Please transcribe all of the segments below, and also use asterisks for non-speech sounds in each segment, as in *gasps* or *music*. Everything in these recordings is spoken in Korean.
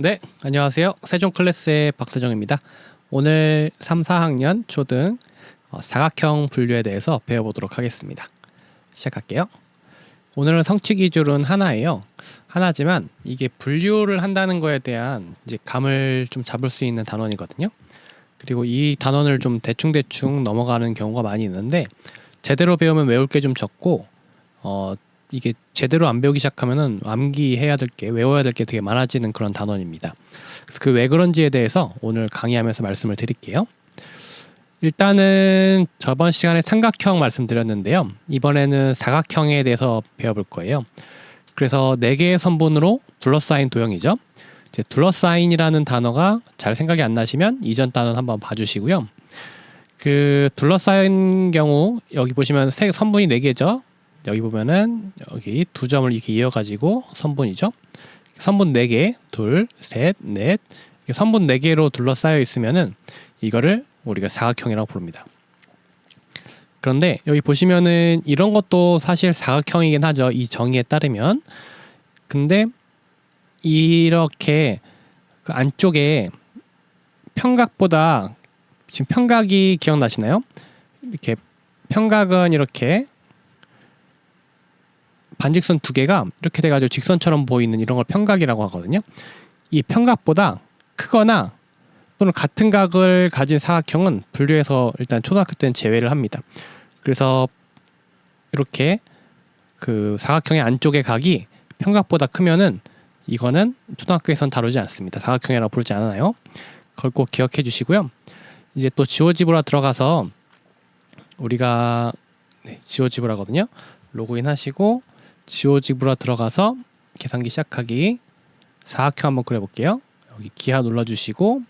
네, 안녕하세요. 세종 클래스의 박세종입니다. 오늘 3, 4학년 초등 어, 사각형 분류에 대해서 배워보도록 하겠습니다. 시작할게요. 오늘은 성취 기준은 하나예요. 하나지만 이게 분류를 한다는 거에 대한 이제 감을 좀 잡을 수 있는 단원이거든요. 그리고 이 단원을 좀 대충대충 넘어가는 경우가 많이 있는데 제대로 배우면 외울 게 좀 적고 어 이게 제대로 안 배우기 시작하면은 암기해야 될 게 외워야 될 게 되게 많아지는 그런 단원입니다. 그래서 그 왜 그런지에 대해서 오늘 강의하면서 말씀을 드릴게요. 일단은 저번 시간에 삼각형 말씀드렸는데요. 이번에는 사각형에 대해서 배워볼 거예요. 그래서 네 개의 선분으로 둘러싸인 도형이죠. 이제 둘러싸인이라는 단어가 잘 생각이 안 나시면 이전 단어 한번 봐주시고요. 그 둘러싸인 경우 여기 보시면 세 선분이 네 개죠. 여기 보면은 여기 두 점을 이렇게 이어가지고 선분이죠. 선분 네 개, 둘, 셋, 넷. 선분 네 개로 둘러싸여 있으면은 이거를 우리가 사각형이라고 부릅니다. 그런데 여기 보시면은 이런 것도 사실 사각형이긴 하죠. 이 정의에 따르면. 근데 이렇게 그 안쪽에 평각보다 지금 평각이 기억나시나요? 이렇게 평각은 이렇게 반직선 두 개가 이렇게 돼가지고 직선처럼 보이는 이런 걸 평각이라고 하거든요. 이 평각보다 크거나 또는 같은 각을 가진 사각형은 분류해서 일단 초등학교 때는 제외를 합니다. 그래서 이렇게 그 사각형의 안쪽의 각이 평각보다 크면은 이거는 초등학교에선 다루지 않습니다. 사각형이라고 부르지 않아요. 그걸 꼭 기억해 주시고요. 이제 또 지오지브라 들어가서 우리가 네, 지오지브라 하거든요. 로그인 하시고 지오지브라 들어가서 계산기 시작하기 사각형 한번 그려볼게요. 여기 기하 눌러주시고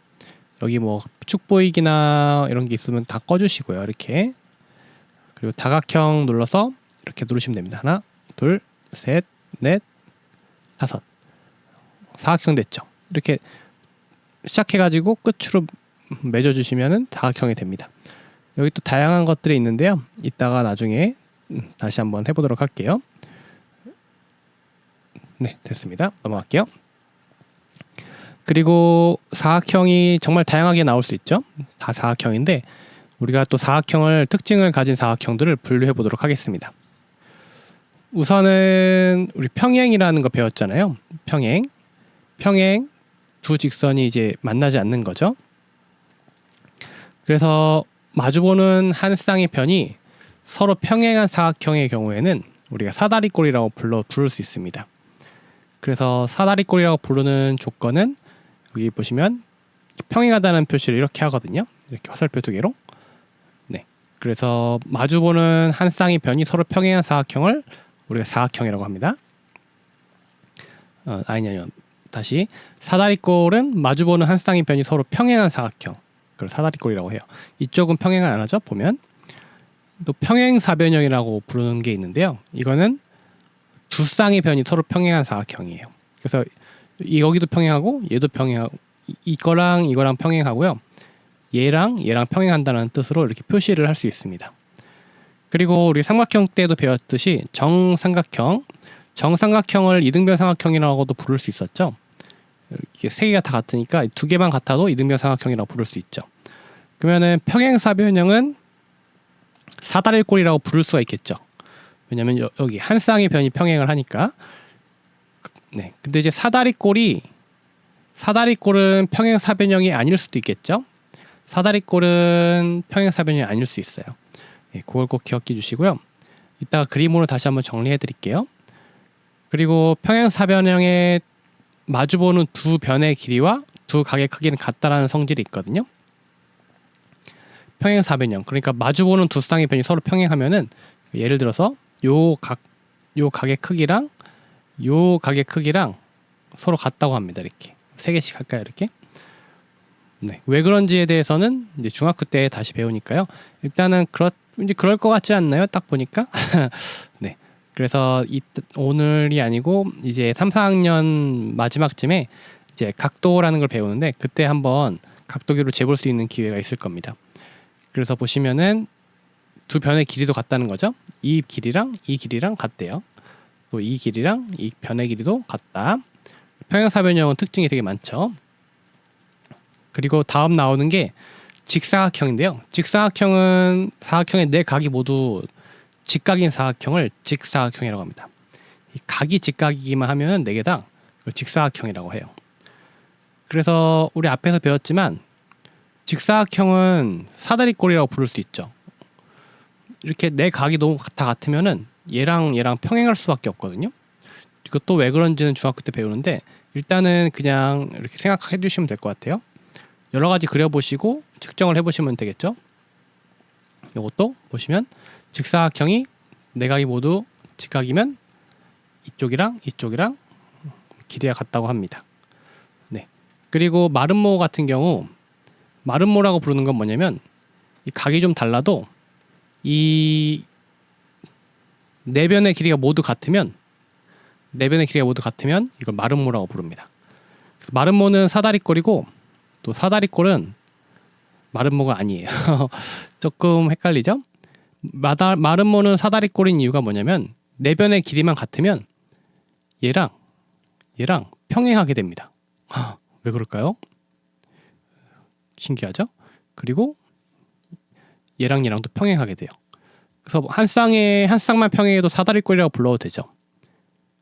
여기 뭐 축 보이기나 이런 게 있으면 다 꺼주시고요. 이렇게 그리고 다각형 눌러서 이렇게 누르시면 됩니다. 하나, 둘, 셋, 넷, 다섯. 사각형 됐죠. 이렇게 시작해가지고 끝으로 맺어주시면은 다각형이 됩니다. 여기 또 다양한 것들이 있는데요. 이따가 나중에 음, 다시 한번 해보도록 할게요. 네, 됐습니다. 넘어갈게요. 그리고 사각형이 정말 다양하게 나올 수 있죠. 다 사각형인데 우리가 또 사각형을 특징을 가진 사각형들을 분류해 보도록 하겠습니다. 우선은 우리 평행이라는 거 배웠잖아요. 평행. 평행 두 직선이 이제 만나지 않는 거죠. 그래서 마주보는 한 쌍의 편이 서로 평행한 사각형의 경우에는 우리가 사다리꼴이라고 불러 부를 수 있습니다. 그래서 사다리꼴이라고 부르는 조건은 여기 보시면 평행하다는 표시를 이렇게 하거든요. 이렇게 화살표 두 개로. 네. 그래서 마주보는 한 쌍의 변이 서로 평행한 사각형을 우리가 사각형이라고 합니다. 어, 아니 아니요. 다시 사다리꼴은 마주보는 한 쌍의 변이 서로 평행한 사각형. 그걸 사다리꼴이라고 해요. 이쪽은 평행을 안 하죠. 보면 또 평행사변형이라고 부르는 게 있는데요. 이거는 두 쌍의 변이 서로 평행한 사각형이에요. 그래서 이 여기도 평행하고 얘도 평행하고 이- 이거랑 이거랑 평행하고요. 얘랑 얘랑 평행한다는 뜻으로 이렇게 표시를 할 수 있습니다. 그리고 우리 삼각형 때도 배웠듯이 정삼각형, 정삼각형을 이등변 삼각형이라고도 부를 수 있었죠. 이렇게 세 개가 다 같으니까 두 개만 같아도 이등변 삼각형이라고 부를 수 있죠. 그러면은 평행 사변형은 사다리꼴이라고 부를 수가 있겠죠. 왜냐면 여, 여기 한 쌍의 변이 평행을 하니까. 네. 근데 이제 사다리꼴이 사다리꼴은 평행 사변형이 아닐 수도 있겠죠. 사다리꼴은 평행 사변형이 아닐 수 있어요. 예, 그걸 꼭 기억해 주시고요. 이따가 그림으로 다시 한번 정리해 드릴게요. 그리고 평행 사변형의 마주보는 두 변의 길이와 두 각의 크기는 같다라는 성질이 있거든요. 평행 사변형 그러니까 마주보는 두 쌍의 변이 서로 평행하면은 예를 들어서 요 각요 각의 크기랑 요 각의 크기랑 서로 같다고 합니다. 이렇게 세 개씩 할까요? 이렇게 네. 왜 그런지에 대해서는 이제 중학교 때 다시 배우니까요. 일단은 그렇 이제 그럴 것 같지 않나요? 딱 보니까 *laughs* 네. 그래서 이 오늘이 아니고 이제 3, 4학년 마지막쯤에 이제 각도라는 걸 배우는데 그때 한번 각도기로 재볼 수 있는 기회가 있을 겁니다. 그래서 보시면은 두 변의 길이도 같다는 거죠. 이 길이랑 이 길이랑 같대요. 또 이 길이랑 이 변의 길이도 같다. 평행사변형은 특징이 되게 많죠. 그리고 다음 나오는 게 직사각형인데요. 직사각형은 사각형의 네 각이 모두 직각인 사각형을 직사각형이라고 합니다. 이 각이 직각이기만 하면 네 개다 직사각형이라고 해요. 그래서 우리 앞에서 배웠지만 직사각형은 사다리꼴이라고 부를 수 있죠. 이렇게 네 각이 너무 다 같으면은 얘랑 얘랑 평행할 수밖에 없거든요. 이것도 왜 그런지는 중학교 때 배우는데 일단은 그냥 이렇게 생각해 주시면 될 것 같아요. 여러 가지 그려보시고 측정을 해보시면 되겠죠. 이것도 보시면 직사각형이 네 각이 모두 직각이면 이쪽이랑 이쪽이랑 길이가 같다고 합니다. 네. 그리고 마름모 같은 경우 마름모라고 부르는 건 뭐냐면 이 각이 좀 달라도 이 내변의 길이가 모두 같으면 내변의 길이가 모두 같으면 이걸 마름모라고 부릅니다. 그래서 마름모는 사다리꼴이고 또 사다리꼴은 마름모가 아니에요. *laughs* 조금 헷갈리죠? 마다, 마름모는 사다리꼴인 이유가 뭐냐면 내변의 길이만 같으면 얘랑 얘랑 평행하게 됩니다. *gasps* 왜 그럴까요? 신기하죠? 그리고 얘랑 얘랑도 평행하게 돼요. 그래서 한 쌍에 한 쌍만 평행해도 사다리꼴이라고 불러도 되죠.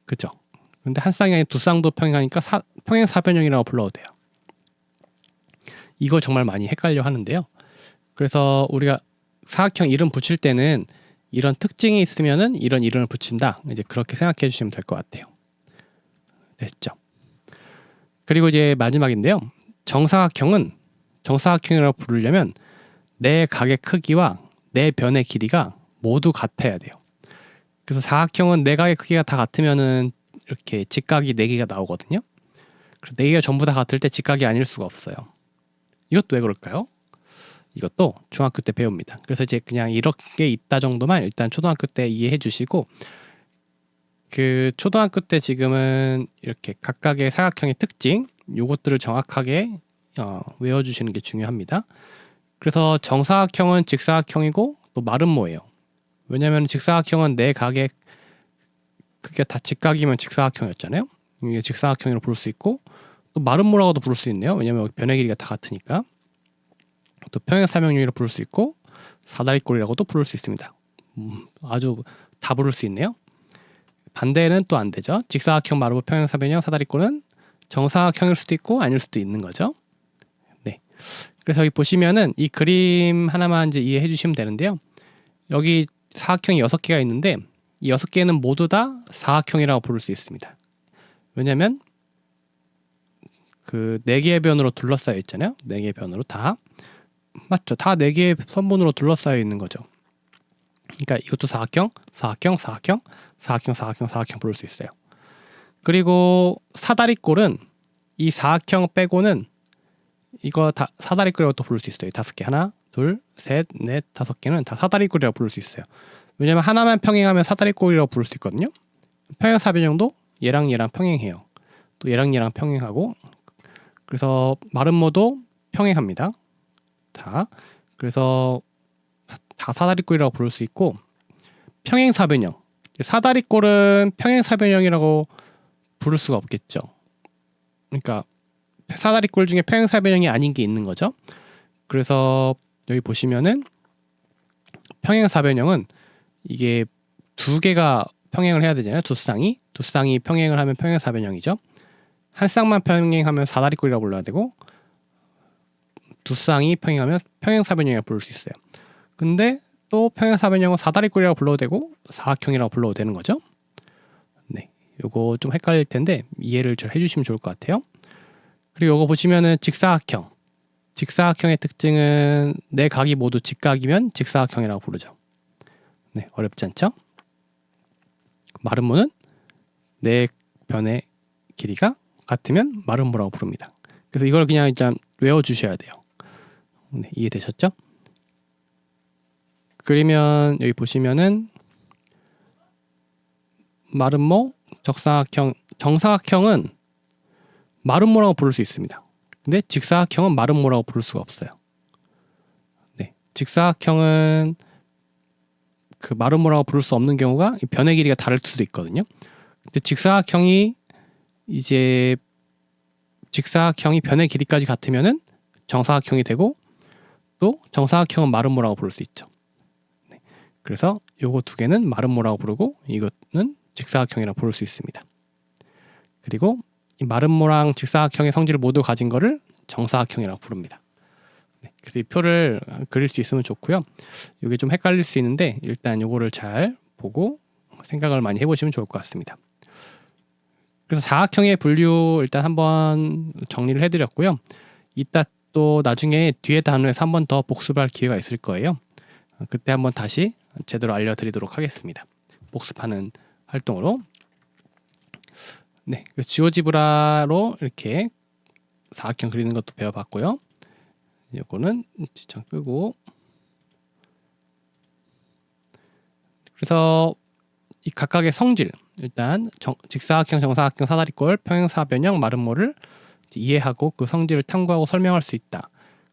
그죠? 근데 한 쌍이 아니라 두 쌍도 평행하니까 사, 평행 사변형이라고 불러도 돼요. 이거 정말 많이 헷갈려 하는데요. 그래서 우리가 사각형 이름 붙일 때는 이런 특징이 있으면은 이런 이름을 붙인다. 이제 그렇게 생각해 주시면 될 것 같아요. 됐죠? 그리고 이제 마지막인데요. 정사각형은 정사각형이라고 부르려면 내 각의 크기와 내 변의 길이가 모두 같아야 돼요. 그래서 사각형은 내 각의 크기가 다 같으면은 이렇게 직각이 네 개가 나오거든요. 그래서 네 개가 전부 다 같을 때 직각이 아닐 수가 없어요. 이것도 왜 그럴까요? 이것도 중학교 때 배웁니다. 그래서 이제 그냥 이렇게 있다 정도만 일단 초등학교 때 이해해 주시고 그 초등학교 때 지금은 이렇게 각각의 사각형의 특징 요것들을 정확하게 어, 외워주시는 게 중요합니다. 그래서 정사각형은 직사각형이고 또 마름모예요. 왜냐하면 직사각형은 내 각의 그게 다 직각이면 직사각형이었잖아요. 이게 직사각형이라고 부를 수 있고 또 마름모라고도 부를 수 있네요. 왜냐하면 변의 길이가 다 같으니까. 또 평행사변형이라고 부를 수 있고 사다리꼴이라고도 부를 수 있습니다. 음, 아주 다 부를 수 있네요. 반대는 또 안 되죠. 직사각형, 마르고 평행사변형, 사다리꼴은 정사각형일 수도 있고 아닐 수도 있는 거죠. 네. 그래서 여기 보시면은 이 그림 하나만 이제 이해해 주시면 되는데요. 여기 사각형이 여섯 개가 있는데 이 여섯 개는 모두 다 사각형이라고 부를 수 있습니다. 왜냐하면 그 네 개의 변으로 둘러싸여 있잖아요. 네 개의 변으로 다 맞죠. 다 네 개의 선분으로 둘러싸여 있는 거죠. 그러니까 이것도 사각형, 사각형, 사각형, 사각형, 사각형, 사각형 부를 수 있어요. 그리고 사다리꼴은 이 사각형 빼고는 이거 다 사다리꼴이라고 또 부를 수 있어요. 다섯 개 하나, 둘, 셋, 넷, 다섯 개는 다 사다리꼴이라고 부를 수 있어요. 왜냐면 하나만 평행하면 사다리꼴이라고 부를 수 있거든요. 평행사 변형도 얘랑 얘랑 평행해요. 또 얘랑 얘랑 평행하고 그래서 마름모도 평행합니다. 다 그래서 다 사다리꼴이라고 부를 수 있고 평행사 변형 사다리꼴은 평행사 변형이라고 부를 수가 없겠죠. 그러니까 사다리꼴 중에 평행사 변형이 아닌 게 있는 거죠. 그래서 여기 보시면은 평행사 변형은 이게 두 개가 평행을 해야 되잖아요. 두 쌍이 두 쌍이 평행을 하면 평행사 변형이죠. 한 쌍만 평행하면 사다리꼴이라고 불러야 되고 두 쌍이 평행하면 평행사 변형이라고 부를 수 있어요. 근데 또 평행사 변형은 사다리꼴이라고 불러도 되고 사각형이라고 불러도 되는 거죠. 네, 요거 좀 헷갈릴 텐데 이해를 좀 해주시면 좋을 것 같아요. 그리고 요거 보시면은 직사각형. 직사각형의 특징은 내 각이 모두 직각이면 직사각형이라고 부르죠. 네, 어렵지 않죠? 마름모는 내 변의 길이가 같으면 마름모라고 부릅니다. 그래서 이걸 그냥 일단 외워 주셔야 돼요. 네, 이해되셨죠? 그러면 여기 보시면은 마름모 적사각형 정사각형은 마름모라고 부를 수 있습니다. 근데 직사각형은 마름모라고 부를 수가 없어요. 네, 직사각형은 그 마름모라고 부를 수 없는 경우가 변의 길이가 다를 수도 있거든요. 근데 직사각형이 이제 직사각형이 변의 길이까지 같으면은 정사각형이 되고 또 정사각형은 마름모라고 부를 수 있죠. 네. 그래서 요거 두 개는 마름모라고 부르고 이거는 직사각형이라고 부를 수 있습니다. 그리고 이 마름모랑 직사각형의 성질을 모두 가진 거를 정사각형이라고 부릅니다. 네. 그래서 이 표를 그릴 수 있으면 좋고요. 이게 좀 헷갈릴 수 있는데 일단 요거를 잘 보고 생각을 많이 해보시면 좋을 것 같습니다. 그래서 사각형의 분류 일단 한번 정리를 해드렸고요. 이따 또 나중에 뒤에 단어에서 한 번 더 복습할 기회가 있을 거예요. 어, 그때 한번 다시 제대로 알려드리도록 하겠습니다. 복습하는 활동으로. 네, 그 지오지브라로 이렇게 사각형 그리는 것도 배워봤고요. 이거는 지청 끄고. 그래서 이 각각의 성질 일단 정, 직사각형, 정사각형, 사다리꼴, 평행사변형, 마름모를 이해하고 그 성질을 탐구하고 설명할 수 있다.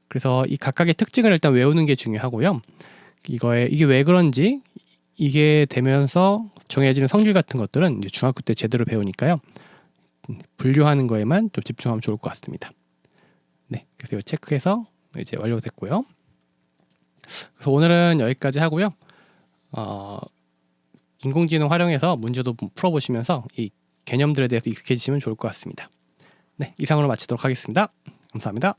그래서 이 각각의 특징을 일단 외우는 게 중요하고요. 이거에 이게 왜 그런지 이게 되면서 정해지는 성질 같은 것들은 이제 중학교 때 제대로 배우니까요. 분류하는 거에만 좀 집중하면 좋을 것 같습니다. 네, 그래서 이거 체크해서 이제 완료됐고요. 그래서 오늘은 여기까지 하고요. 어, 인공지능 활용해서 문제도 풀어보시면서 이 개념들에 대해서 익숙해지시면 좋을 것 같습니다. 네, 이상으로 마치도록 하겠습니다. 감사합니다.